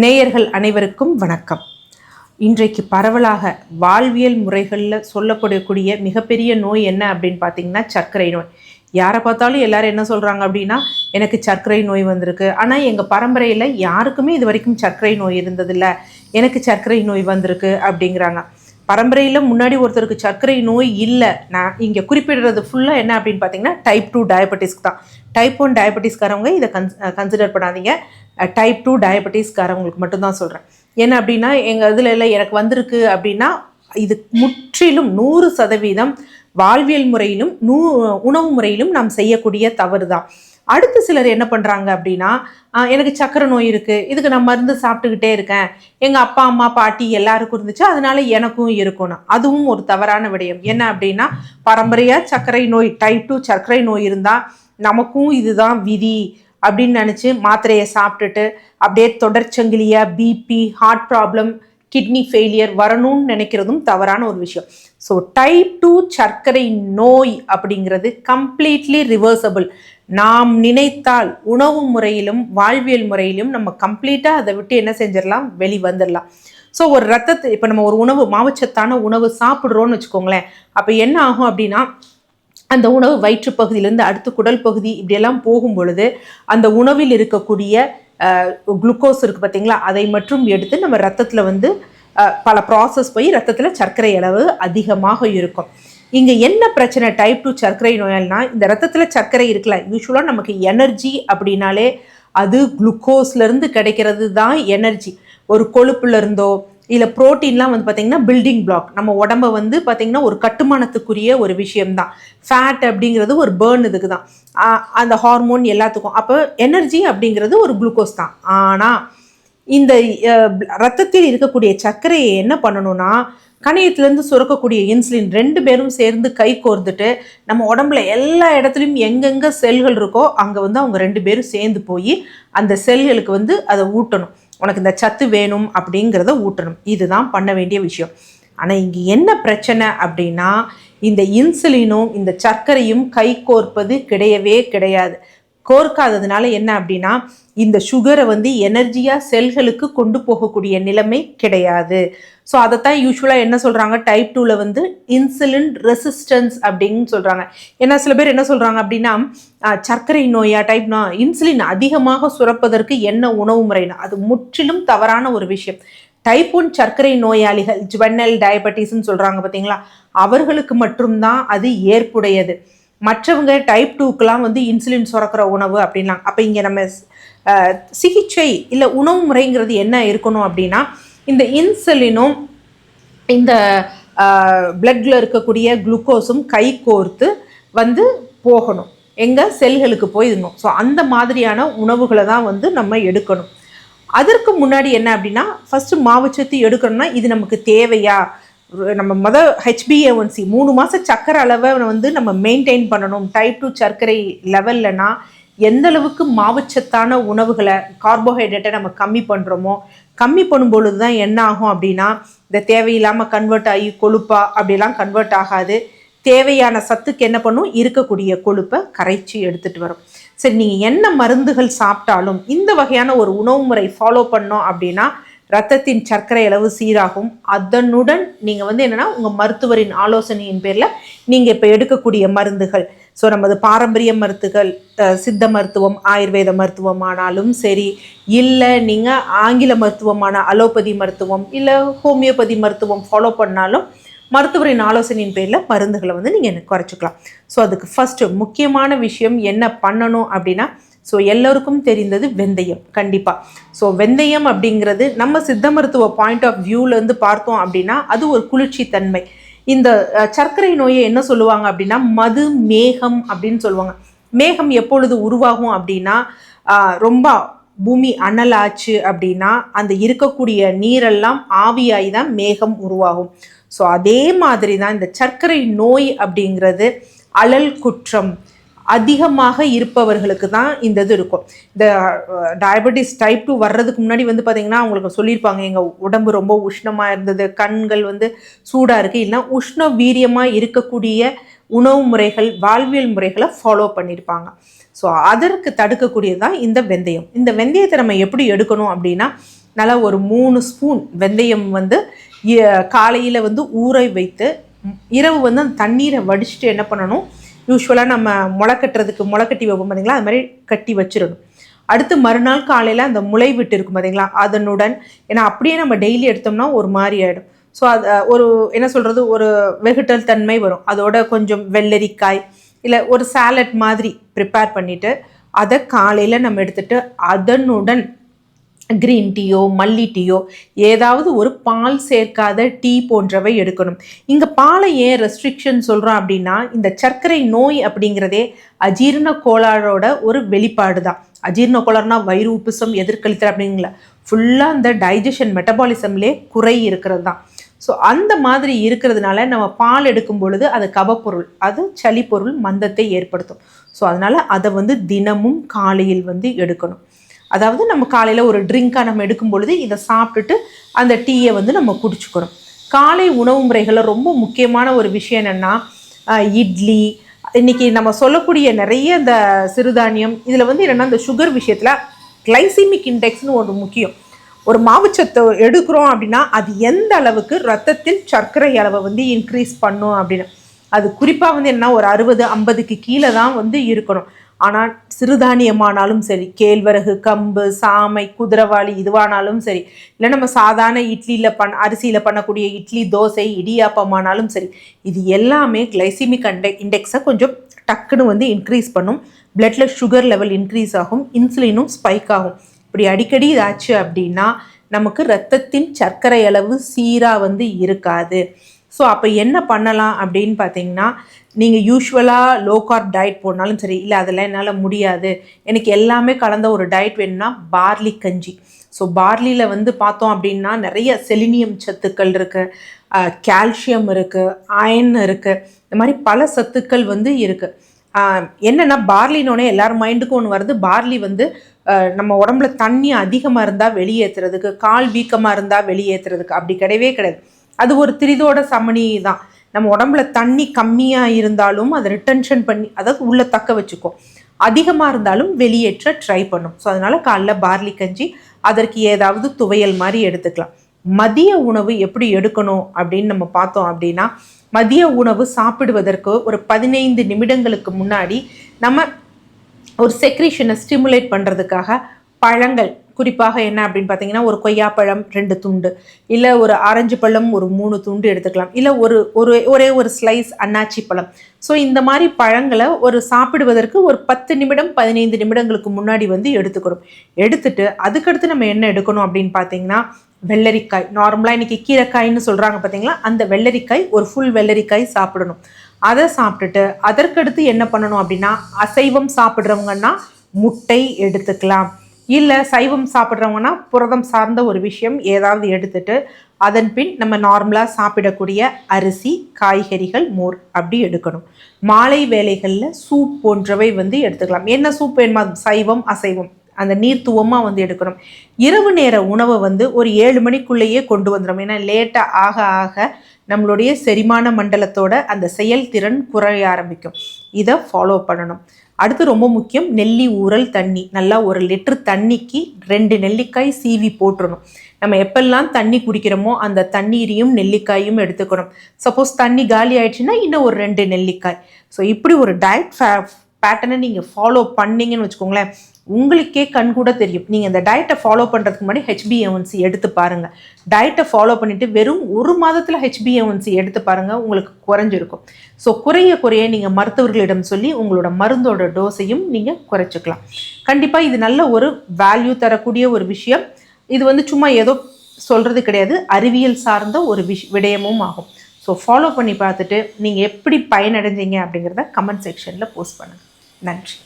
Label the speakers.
Speaker 1: நேயர்கள் அனைவருக்கும் வணக்கம். இன்றைக்கு பரவலாக வாழ்வியல் முறைகளில் சொல்லப்படக்கூடிய மிகப்பெரிய நோய் என்ன அப்படின்னு பார்த்தீங்கன்னா சர்க்கரை நோய். யாரை பார்த்தாலும் எல்லாரும் என்ன சொல்கிறாங்க அப்படின்னா எனக்கு சர்க்கரை நோய் வந்திருக்கு. ஆனால் எங்கள் பரம்பரையில் யாருக்குமே இது வரைக்கும் சர்க்கரை நோய் இருந்ததில்ல. எனக்கு சர்க்கரை நோய் வந்திருக்கு அப்படிங்கிறாங்க. பரம்பரையில் முன்னாடி ஒருத்தருக்கு சர்க்கரை நோய் இல்லை. நான் இங்கே குறிப்பிடுறது ஃபுல்லாக என்ன அப்படின்னு பார்த்தீங்கன்னா டைப் டூ டயபெட்டிஸ்க்கு தான். டைப் ஒன் டயபெட்டிஸ்காரவங்க இதை கன்ஸ் கன்சிடர் பண்ணாதீங்க. டைப் டூ டயபெட்டிஸ்காரவங்களுக்கு மட்டும்தான் சொல்கிறேன் என்ன அப்படின்னா எங்கள் இதில் இல்லை எனக்கு வந்திருக்கு அப்படின்னா இது முற்றிலும் நூறு சதவீதம் வாழ்வியல் முறையிலும் நூ உணவு முறையிலும் நாம் செய்யக்கூடிய தவறு தான். அடுத்து சிலர் என்ன பண்ணுறாங்க அப்படின்னா எனக்கு சக்கரை நோய் இருக்குது இதுக்கு நான் மருந்து சாப்பிட்டுக்கிட்டே இருக்கேன். எங்கள் அப்பா அம்மா பாட்டி எல்லாருக்கும் இருந்துச்சு. அதனால எனக்கும் இருக்கணும். அதுவும் ஒரு தவறான விடயம். என்ன அப்படின்னா பரம்பரையாக சர்க்கரை நோய் டைப் டூ சர்க்கரை நோய் இருந்தால் நமக்கும் இதுதான் விதி அப்படின்னு நினச்சி மாத்திரையை சாப்பிட்டுட்டு அப்படியே தொடர்ச்சங்கிலியாக BP heart problem kidney failure வரணும்னு நினைக்கிறதும் தவறான ஒரு விஷயம். ஸோ டைப் டூ சர்க்கரை நோய் அப்படிங்கிறது கம்ப்ளீட்லி ரிவர்சபிள் நாம் நினைத்தால் உணவு முறையிலும் வாழ்வியல் முறையிலும் நம்ம கம்ப்ளீட்டாக அதை விட்டு என்ன செஞ்சிடலாம்? வெளி வந்துடலாம். ஸோ ஒரு ரத்தத்தை இப்போ நம்ம ஒரு உணவு மாவச்சத்தான உணவு சாப்பிட்றோன்னு வச்சுக்கோங்களேன். அப்போ என்ன ஆகும் அப்படின்னா அந்த உணவு வயிற்று பகுதியிலேருந்து அடுத்து குடல் பகுதி இப்படியெல்லாம் போகும் பொழுது அந்த உணவில் இருக்கக்கூடிய குளுக்கோஸ் இருக்குது பார்த்தீங்களா? அதை மட்டும் எடுத்து நம்ம ரத்தத்தில் வந்து பல ப்ராசஸ் போய் ரத்தத்தில் சர்க்கரை அளவு அதிகமாக இருக்கும். இங்கே என்ன பிரச்சனை? டைப் டூ சர்க்கரை நோயால்னா இந்த ரத்தத்தில் சர்க்கரை இருக்குல்ல யூஸ்வலாக நமக்கு எனர்ஜி அப்படின்னாலே அது குளுக்கோஸ்லேருந்து கிடைக்கிறது தான் எனர்ஜி ஒரு கொழுப்புல இதில் இல்லை ப்ரோட்டீன்லாம் வந்து பார்த்திங்கன்னா பில்டிங் பிளாக் நம்ம உடம்ப வந்து பார்த்திங்கன்னா ஒரு கட்டுமானத்துக்குரிய ஒரு விஷயம்தான். ஃபேட் அப்படிங்கிறது ஒரு பேர்ன் இதுக்கு தான் அந்த ஹார்மோன் எல்லாத்துக்கும். அப்போ எனர்ஜி அப்படிங்கிறது ஒரு குளுக்கோஸ் தான். ஆனால் இந்த ரத்தத்தில் இருக்கக்கூடிய சர்க்கரையை என்ன பண்ணணும்னா கணையத்துலேருந்து சுரக்கக்கூடிய இன்சுலின் ரெண்டு பேரும் சேர்ந்து கை கோர்த்துட்டு நம்ம உடம்புல எல்லா இடத்துலையும் எங்கெங்கே செல்கள் இருக்கோ அங்கே வந்து அவங்க ரெண்டு பேரும் சேர்ந்து போய் அந்த செல்களுக்கு வந்து அதை ஊட்டணும். உனக்கு இந்த சத்து வேணும் அப்படிங்கிறத ஊட்டணும். இதுதான் பண்ண வேண்டிய விஷயம். ஆனால் இங்கே என்ன பிரச்சனை அப்படின்னா இந்த இன்சுலினும் இந்த சர்க்கரையும் கை கோர்ப்பது கிடையவே கிடையாது. கோர்க்காததுனால என்ன அப்படின்னா இந்த சுகரை வந்து எனர்ஜியாக செல்களுக்கு கொண்டு போகக்கூடிய நிலைமை கிடையாது. ஸோ அதைத்தான் யூஸ்வலாக என்ன சொல்கிறாங்க டைப் டூவில் வந்து இன்சுலின் ரெசிஸ்டன்ஸ் அப்படின்னு சொல்கிறாங்க ஏன்னா சில பேர் என்ன சொல்கிறாங்க அப்படின்னா சர்க்கரை நோயா டைப் நோ இன்சுலின் அதிகமாக சுரப்பதற்கு என்ன உணவு முறைனா அது முற்றிலும் தவறான ஒரு விஷயம். டைப் ஒன் சர்க்கரை நோயாளிகள் ஜுவன்னல் டயபட்டிஸ்ன்னு சொல்கிறாங்க பார்த்தீங்களா அவர்களுக்கு மட்டும்தான் அது ஏற்புடையது. மற்றவங்க டைப் டூக்கெலாம் வந்து இன்சுலின் சுரக்கிற உணவு அப்படின்லாம். அப்போ இங்கே நம்ம சிகிச்சை இல்லை உணவு முறைங்கிறது என்ன இருக்கணும் அப்படின்னா இந்த இன்சுலினும் இந்த பிளட்டில் இருக்கக்கூடிய குளுக்கோஸும் கை கோர்த்து வந்து போகணும். எங்கே செல்களுக்கு போயிடணும். ஸோ அந்த மாதிரியான உணவுகளை தான் வந்து நம்ம எடுக்கணும். அதற்கு முன்னாடி என்ன அப்படின்னா ஃபஸ்ட்டு மாவுச்சத்து எடுக்கணும்னா இது நமக்கு தேவையா? நம்ம முத ஹெச்பிஏஒன்சி மூணு மாதம் சர்க்கரை அளவை வந்து நம்ம மெயின்டைன் பண்ணணும். டைப் டூ சர்க்கரை லெவல்லனா எந்த அளவுக்கு மாவுச்சத்தான உணவுகளை கார்போஹைட்ரேட்டை நம்ம கம்மி பண்ணுறோமோ கம்மி பண்ணும்பொழுது தான் என்ன ஆகும் அப்படின்னா இந்த தேவையில்லாமல் கன்வெர்ட் ஆகி கொழுப்பா அப்படிலாம் கன்வெர்ட் ஆகாது. தேவையான சத்துக்கு என்ன பண்ணும்? இருக்கக்கூடிய கொழுப்பை கரைச்சி எடுத்துகிட்டு வரும். சரி நீங்கள் என்ன மருந்துகள் சாப்பிட்டாலும் இந்த வகையான ஒரு உணவு முறை ஃபாலோ பண்ணோம் அப்படின்னா ரத்தத்தின் சர்க்கரை அளவு சீராகும். அதனுடன் நீங்கள் வந்து என்னென்னா உங்கள் மருத்துவரின் ஆலோசனையின் பேரில் நீங்கள் இப்போ எடுக்கக்கூடிய மருந்துகள். ஸோ நமது பாரம்பரிய மருத்துகள் சித்த மருத்துவம் ஆயுர்வேத மருத்துவமானாலும் சரி இல்லை நீங்கள் ஆங்கில மருத்துவமான அலோபதி மருத்துவம் இல்லை ஹோமியோபதி மருத்துவம் ஃபாலோ பண்ணாலும் மருத்துவரின் ஆலோசனையின் பேரில் மருந்துகளை வந்து நீங்கள் குறைச்சிக்கலாம். ஸோ அதுக்கு ஃபஸ்ட்டு முக்கியமான விஷயம் என்ன பண்ணணும் அப்படின்னா ஸோ எல்லோருக்கும் தெரிந்தது வெந்தயம் கண்டிப்பாக ஸோ வெந்தயம் அப்படிங்கிறது நம்ம சித்த மருத்துவ பாயிண்ட் ஆஃப் வியூலேருந்து பார்த்தோம் அப்படின்னா அது ஒரு குளிர்ச்சி தன்மை. இந்த சர்க்கரை நோயை என்ன சொல்லுவாங்க அப்படின்னா மது மேகம் அப்படின்னு சொல்லுவாங்க. மேகம் எப்பொழுது உருவாகும் அப்படின்னா ரொம்ப பூமி அனலாச்சு அப்படின்னா அந்த இருக்கக்கூடிய நீரெல்லாம் ஆவியாகி தான் மேகம் உருவாகும். ஸோ அதே மாதிரி தான் இந்த சர்க்கரை நோய் அப்படிங்கிறது அழல் குற்றம் அதிகமாக இருப்பவர்களுக்கு தான் இந்த இது இருக்கும். இந்த டயபெட்டிஸ் டைப் டூ வர்றதுக்கு முன்னாடி வந்து பார்த்தீங்கன்னா அவங்களுக்கு சொல்லியிருப்பாங்க எங்கள் உடம்பு ரொம்ப உஷ்ணமாக இருந்தது கண்கள் வந்து சூடாக இருக்குது இல்லைன்னா உஷ்ண வீரியமாக இருக்கக்கூடிய உணவு முறைகள் வாழ்வியல் முறைகளை ஃபாலோ பண்ணியிருப்பாங்க. ஸோ அதற்கு தடுக்கக்கூடியது தான் இந்த வெந்தயம். இந்த வெந்தயத்தை நம்ம எப்படி எடுக்கணும் அப்படின்னா நல்லா ஒரு மூணு ஸ்பூன் வெந்தயம் வந்து காலையில் வந்து ஊற வைத்து இரவு வந்து அந்த தண்ணீரை வடிச்சிட்டு என்ன பண்ணணும் யூஸ்வலாக நம்ம முளை கட்டுறதுக்கு முளை கட்டி வைப்போம் பார்த்தீங்களா அது மாதிரி கட்டி வச்சிடணும். அடுத்து மறுநாள் காலையில் அந்த முளை விட்டு இருக்கும் பார்த்தீங்களா அதனுடன் ஏன்னா அப்படியே நம்ம டெய்லி எடுத்தோம்னா ஒரு மாதிரி ஆகிடும் ஸோ அது ஒரு என்ன சொல்கிறது ஒரு வெகுட்டல் தன்மை வரும். அதோட கொஞ்சம் வெள்ளரிக்காய் இல்லை ஒரு சாலட் மாதிரி ப்ரிப்பேர் பண்ணிவிட்டு அதை காலையில் நம்ம எடுத்துகிட்டு அதனுடன் க்ரீன் டீயோ மல்லி டீயோ ஏதாவது ஒரு பால் சேர்க்காத டீ போன்றவை எடுக்கணும். இங்கே பாலை ஏன் ரெஸ்ட்ரிக்ஷன் சொல்கிறோம் அப்படின்னா இந்த சர்க்கரை நோய் அப்படிங்கிறதே அஜீரண கோளாறோட ஒரு வெளிப்பாடு தான் அஜீரண கோளாறுனா வயிறு உப்புசம் எதிர்கழித்தல் அப்படிங்கள ஃபுல்லாக அந்த டைஜஷன் மெட்டபாலிசம்லே குறை இருக்கிறது தான் ஸோ அந்த மாதிரி இருக்கிறதுனால நம்ம பால் எடுக்கும் பொழுது அது கபப்பொருள் அது சளி பொருள் மந்தத்தை ஏற்படுத்தும். ஸோ அதனால் அதை வந்து தினமும் காலையில் வந்து எடுக்கணும். அதாவது நம்ம காலையில் ஒரு ட்ரிங்காக நம்ம எடுக்கும் பொழுது இதை சாப்பிட்டுட்டு அந்த டீயை வந்து நம்ம குடிச்சுக்கிறோம். காலை உணவு முறைகளில் ரொம்ப முக்கியமான ஒரு விஷயம் என்னென்னா இட்லி. இன்னைக்கு நம்ம சொல்லக்கூடிய நிறைய இந்த சிறுதானியம் இதில் வந்து என்னென்னா இந்த சுகர் விஷயத்தில் கிளைசிமிக் இண்டெக்ஸ்னு ஒன்று முக்கியம். ஒரு மாவுச்சத்தை எடுக்கிறோம் அப்படின்னா அது எந்த அளவுக்கு ரத்தத்தில் சர்க்கரை அளவை வந்து இன்க்ரீஸ் பண்ணும் அப்படின்னு. அது குறிப்பாக வந்து என்ன ஒரு அறுபது ஐம்பதுக்கு கீழே தான் வந்து இருக்கணும். ஆனால் சிறுதானியமானாலும் சரி கேழ்வரகு கம்பு சாமை குதிரவாளி இதுவானாலும் சரி இல்லை நம்ம சாதாரண இட்லியில் பண் அரிசியில் பண்ணக்கூடிய இட்லி தோசை இடியாப்பமானாலும் சரி இது எல்லாமே கிளைசிமிக் அண்டெ இண்டெக்ஸை கொஞ்சம் டக்குன்னு வந்து இன்க்ரீஸ் பண்ணும். பிளட்டில் சுகர் லெவல் இன்க்ரீஸ் ஆகும் இன்சுலினும் ஸ்பைக் ஆகும். இப்படி அடிக்கடி இதாச்சு அப்படின்னா நமக்கு ரத்தத்தின் சர்க்கரை அளவு சீராக வந்து இருக்காது. ஸோ அப்போ என்ன பண்ணலாம் அப்படின்னு பார்த்தீங்கன்னா நீங்கள் யூஸ்வலாக லோ கார்ப் டயட் போனாலும் சரி இல்லை அதெல்லாம் என்னால் முடியாது. எனக்கு எல்லாமே கலந்த ஒரு டயட் வேணும்னா பார்லி கஞ்சி. ஸோ பார்லியில் வந்து பார்த்தோம் அப்படின்னா நிறைய செலினியம் சத்துக்கள் இருக்குது கால்சியம் இருக்குது அயன் இருக்குது இந்த மாதிரி பல சத்துக்கள் வந்து இருக்குது என்னென்னா பார்லினோடனே எல்லார் மைண்டுக்கும் ஒன்று வருது. பார்லி வந்து நம்ம உடம்புல தண்ணி அதிகமாக இருந்தால் வெளியேற்றுறதுக்கு கால் வீக்கமாக இருந்தால் வெளியேற்றுறதுக்கு அப்படி கிடையவே கிடையாது. அது ஒரு திரிதோட சமணி தான். நம்ம உடம்புல தண்ணி கம்மியாக இருந்தாலும் அதை ரிட்டன்ஷன் பண்ணி அதாவது உள்ள தக்க வச்சுக்கும் அதிகமாக இருந்தாலும் வெளியேற்ற ட்ரை பண்ணும். ஸோ அதனால் காலைல பார்லி கஞ்சி அதற்கு ஏதாவது துவையல் மாதிரி எடுத்துக்கலாம். மதிய உணவு எப்படி எடுக்கணும் அப்படின்னு நம்ம பார்த்தோம் அப்படின்னா மதிய உணவு சாப்பிடுவதற்கு ஒரு பதினைந்து நிமிடங்களுக்கு முன்னாடி நம்ம ஒரு செக்ரீஷனை ஸ்டிமுலேட் பண்ணுறதுக்காக பழங்கள் குறிப்பாக என்ன அப்படின்னு பார்த்தீங்கன்னா ஒரு கொய்யாப்பழம் ரெண்டு துண்டு. இல்லை ஒரு ஆரஞ்சு பழம் ஒரு மூணு துண்டு எடுத்துக்கலாம். இல்லை ஒரு ஒரு ஒரே ஒரு ஸ்லைஸ் அன்னாச்சி பழம். ஸோ இந்த மாதிரி பழங்களை ஒரு சாப்பிடுவதற்கு ஒரு பத்து நிமிடம் பதினைந்து நிமிடங்களுக்கு முன்னாடி வந்து எடுத்துக்கணும். எடுத்துட்டு அதுக்கடுத்து நம்ம என்ன எடுக்கணும் அப்படின்னு பார்த்தீங்கன்னா வெள்ளரிக்காய். நார்மலாக இன்றைக்கி கீரைக்காய்ன்னு சொல்கிறாங்க பார்த்தீங்களா? அந்த வெள்ளரிக்காய் ஒரு ஃபுல் வெள்ளரிக்காய் சாப்பிடணும். அதை சாப்பிட்டுட்டு அதற்கடுத்து என்ன பண்ணணும் அப்படின்னா அசைவம் சாப்பிட்றவங்கன்னா முட்டை எடுத்துக்கலாம். இல்லை சைவம் சாப்பிட்றவங்கன்னா புரதம் சார்ந்த ஒரு விஷயம் ஏதாவது எடுத்துட்டு அதன் பின் நம்ம நார்மலாக சாப்பிடக்கூடிய அரிசி காய்கறிகள் மோர் அப்படி எடுக்கணும். மாலை வேலைகளில் சூப் போன்றவை வந்து எடுத்துக்கலாம். என்ன சூப் வேணுமா? சைவம் அசைவம். அந்த நீர்த்துவமாக வந்து எடுக்கணும். இரவு நேர உணவை வந்து ஒரு ஏழு மணிக்குள்ளேயே கொண்டு வந்துடும் ஏன்னா லேட்டாக ஆக ஆக நம்மளுடைய செரிமான மண்டலத்தோட அந்த செயல்திறன் குறைய ஆரம்பிக்கும். இதை ஃபாலோ பண்ணணும். அடுத்து ரொம்ப முக்கியம் நெல்லி ஊறல் தண்ணி. நல்லா ஒரு லிட்டர் தண்ணிக்கு ரெண்டு நெல்லிக்காய் சீவி போட்டுறணும். நம்ம எப்பெல்லாம் தண்ணி குடிக்கிறோமோ அந்த தண்ணீரையும் நெல்லிக்காயும் எடுத்துக்கணும். சப்போஸ் தண்ணி காலி ஆயிடுச்சுன்னா இன்னும் ஒரு ரெண்டு நெல்லிக்காய். ஸோ இப்படி ஒரு டயட் பேட்டர்னை நீங்கள் ஃபாலோ பண்ணீங்கன்னு வச்சுக்கோங்களேன். உங்களுக்கே கண் கூட தெரியும். நீங்கள் இந்த டயட்டை ஃபாலோ பண்ணுறதுக்கு முன்னாடி ஹெச்பிஎன்சி எடுத்து பாருங்கள் டயட்டை ஃபாலோ பண்ணிவிட்டு வெறும் ஒரு மாதத்தில் ஹெச்பிஎன்சி எடுத்து பாருங்கள் உங்களுக்கு குறைஞ்சிருக்கும். ஸோ குறைய குறைய நீங்கள் மருத்துவர்களிடம் சொல்லி உங்களோட மருந்தோட டோஸையும் நீங்கள் குறைச்சிக்கலாம். கண்டிப்பாக இது நல்ல ஒரு வேல்யூ தரக்கூடிய ஒரு விஷயம். இது வந்து சும்மா ஏதோ சொல்கிறது கிடையாது. அறிவியல் சார்ந்த ஒரு விஷ் விடயமும் ஆகும். ஸோ ஃபாலோ பண்ணி பார்த்துட்டு நீங்கள் எப்படி பயனடைஞ்சீங்க அப்படிங்கிறத கமெண்ட் செக்ஷனில் போஸ்ட் பண்ணுங்கள் நன்றி.